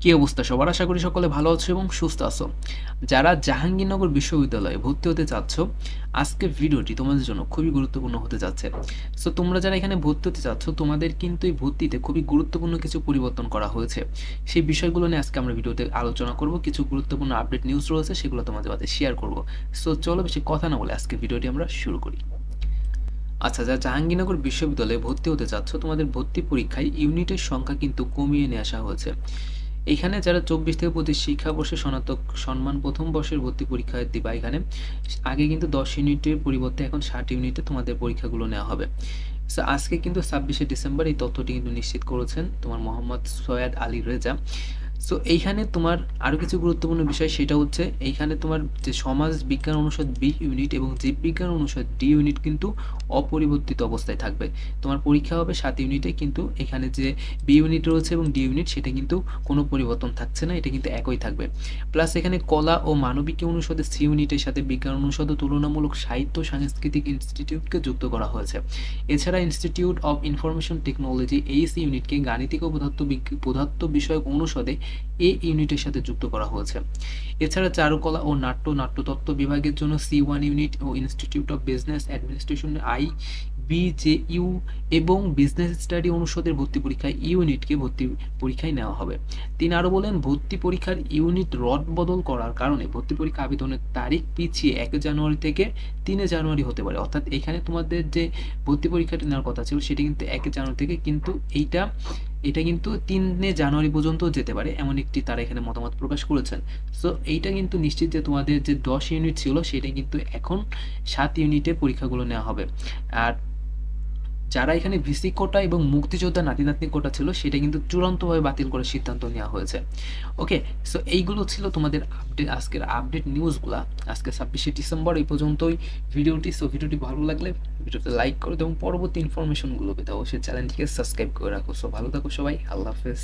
কী অবস্থা? সবার আশা করি সকলে ভালো আছো এবং সুস্থ আছো। যারা জাহাঙ্গীরনগর বিশ্ববিদ্যালয়ে ভর্তি হতে চাচ্ছ আজকের ভিডিওটি তোমাদের জন্য খুবই গুরুত্বপূর্ণ হতে যাচ্ছে। সো তোমরা যারা এখানে ভর্তি হতে চাচ্ছ, তোমাদের কিন্তু এই ভর্তিতে খুবই গুরুত্বপূর্ণ কিছু পরিবর্তন করা হয়েছে। সেই বিষয়গুলো নিয়ে আজকে আমরা ভিডিওতে আলোচনা করব। কিছু গুরুত্বপূর্ণ আপডেট নিউজ রয়েছে, সেগুলো তোমাদের মাঝে শেয়ার করব। সো চলো বেশি কথা না বলে আজকে ভিডিওটি আমরা শুরু করি। আচ্ছা যারা জাহাঙ্গীরনগর বিশ্ববিদ্যালয়ে ভর্তি হতে চাচ্ছ, তোমাদের ভর্তি পরীক্ষায় ইউনিটের সংখ্যা কিন্তু কমিয়ে নিয়ে আসা হয়েছে। এখানে যারা চব্বিশ থেকে পঁচিশ শিক্ষাবর্ষে স্নাতক সম্মান প্রথম বর্ষের ভর্তি পরীক্ষা দিবা এখানে, আগে কিন্তু দশ ইউনিটের পরিবর্তে এখন ষাট ইউনিটে তোমাদের পরীক্ষাগুলো নেওয়া হবে। সো আজকে কিন্তু ছাব্বিশে ডিসেম্বর এই তথ্যটি কিন্তু নিশ্চিত করেছেন তোমার মোহাম্মদ সৈয়াদ আলী রেজা। সো এইখানে তোমার আরও কিছু গুরুত্বপূর্ণ বিষয়, সেটা হচ্ছে এইখানে তোমার যে সমাজ বিজ্ঞান অনুষদ বি ইউনিট এবং জীববিজ্ঞান অনুষদ ডি ইউনিট কিন্তু অপরিবর্তিত অবস্থায় থাকবে। তোমার পরীক্ষা হবে সাত ইউনিটে কিন্তু এখানে যে বি ইউনিট রয়েছে এবং ডি ইউনিট সেটা কিন্তু কোনো পরিবর্তন থাকছে না, এটা কিন্তু একই থাকবে। প্লাস এখানে কলা ও মানবিক অনুষদের সি ইউনিটের সাথে বিজ্ঞান অনুষদ তুলনামূলক সাহিত্য সাংস্কৃতিক ইনস্টিটিউটকে যুক্ত করা হয়েছে। এছাড়া ইনস্টিটিউট অফ ইনফরমেশন টেকনোলজি এইস ইউনিটকে গাণিতিক ও পদার্থ পদার্থ বিষয়ক অনুষদে এ ইউনিটের সাথে যুক্ত করা হয়েছে। এছাড়া চারুকলা ও নাট্য, নাট্যতত্ত্ব বিভাগের জন্য C one unit O institute of business administration I BJU এবং বিজনেস স্টাডি অনুষদের ভর্তি পরীক্ষায় ইউনিটকে ভর্তি পরীক্ষায় নেওয়া হবে। তিনি আরও বলেন, ভর্তি পরীক্ষার ইউনিট রদ বদল করার কারণে ভর্তি পরীক্ষা আবেদনের তারিখ পিছিয়ে এক জানুয়ারি থেকে তিনে জানুয়ারি হতে পারে। অর্থাৎ এখানে তোমাদের যে ভর্তি পরীক্ষাটি নেওয়ার কথা ছিল সেটি কিন্তু এক জানুয়ারি থেকে কিন্তু এইটা এটা কিন্তু তিনে জানুয়ারি পর্যন্ত যেতে পারে, এমন একটি তারা এখানে মতামত প্রকাশ করেছেন। সো এইটা কিন্তু নিশ্চিত যে তোমাদের যে দশ ইউনিট ছিল, সেটা কিন্তু এখন সাত ইউনিটে পরীক্ষাগুলো নেওয়া হবে। আর যারা এখানে ভিসি কোটা এবং মুক্তিযোদ্ধা নাতি নাতনি কোটা ছিল, সেটা কিন্তু চূড়ান্তভাবে বাতিল করার সিদ্ধান্ত নেওয়া হয়েছে। ওকে সো এইগুলো ছিল তোমাদের আপডেট আজকের আপডেট নিউজগুলা। আজকে ছাব্বিশে ডিসেম্বর এই পর্যন্তই। ভিডিওটি সো ভিডিওটি ভালো লাগলে ভিডিওতে লাইক করো এবং পরবর্তী ইনফরমেশনগুলো পেতে অবশ্যই চ্যানেলটিকে সাবস্ক্রাইব করে রাখো। সো ভালো থাকো সবাই, আল্লাহ হাফেজ।